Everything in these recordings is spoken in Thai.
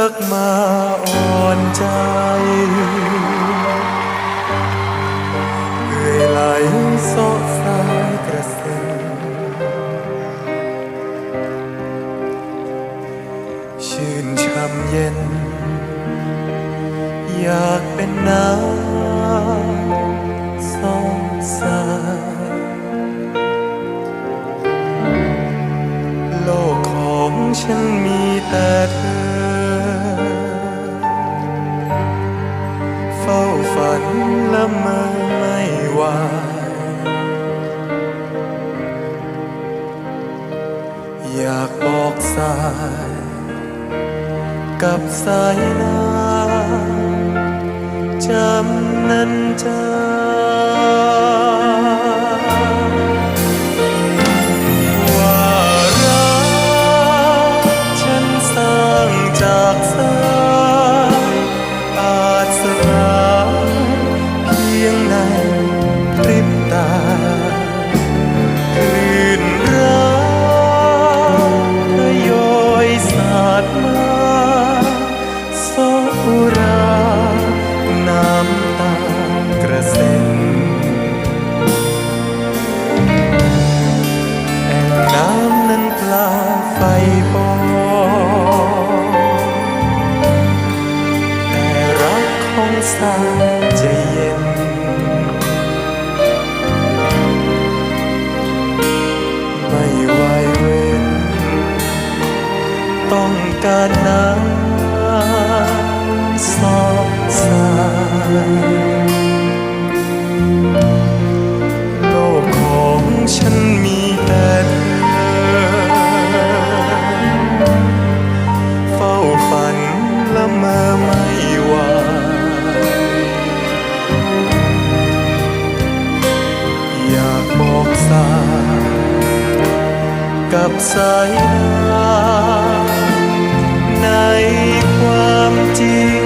took my ละเมอไม่ว่า อยากบอกสาย กับสายน้ำจำนั้นจำว่ารักฉันสร้างจากสายอาจสม โลกของฉันมีแต่เธอ เฝ้าฝันละมอไม่วางอยากบอกสากับสายตาในความจริง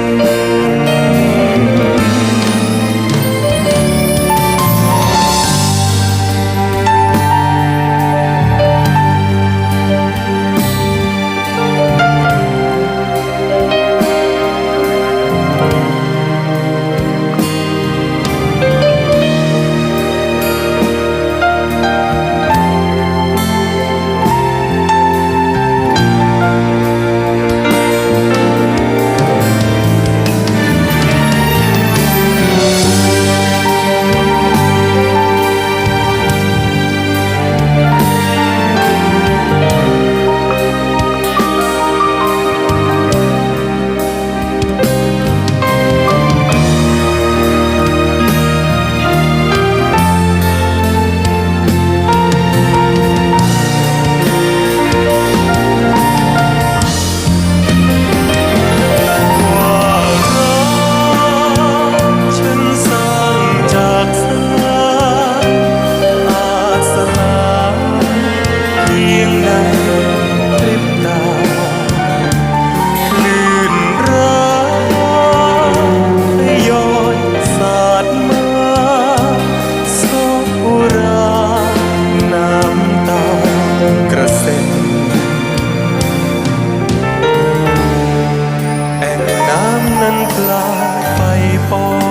ลาไปปอ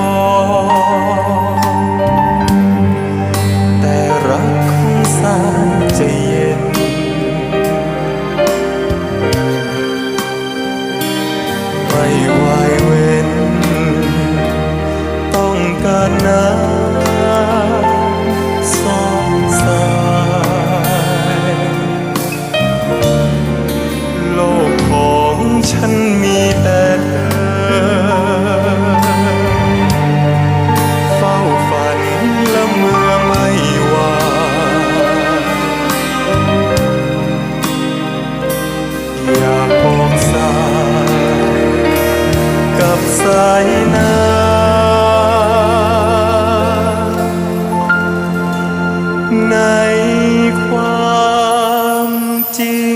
চেয়ে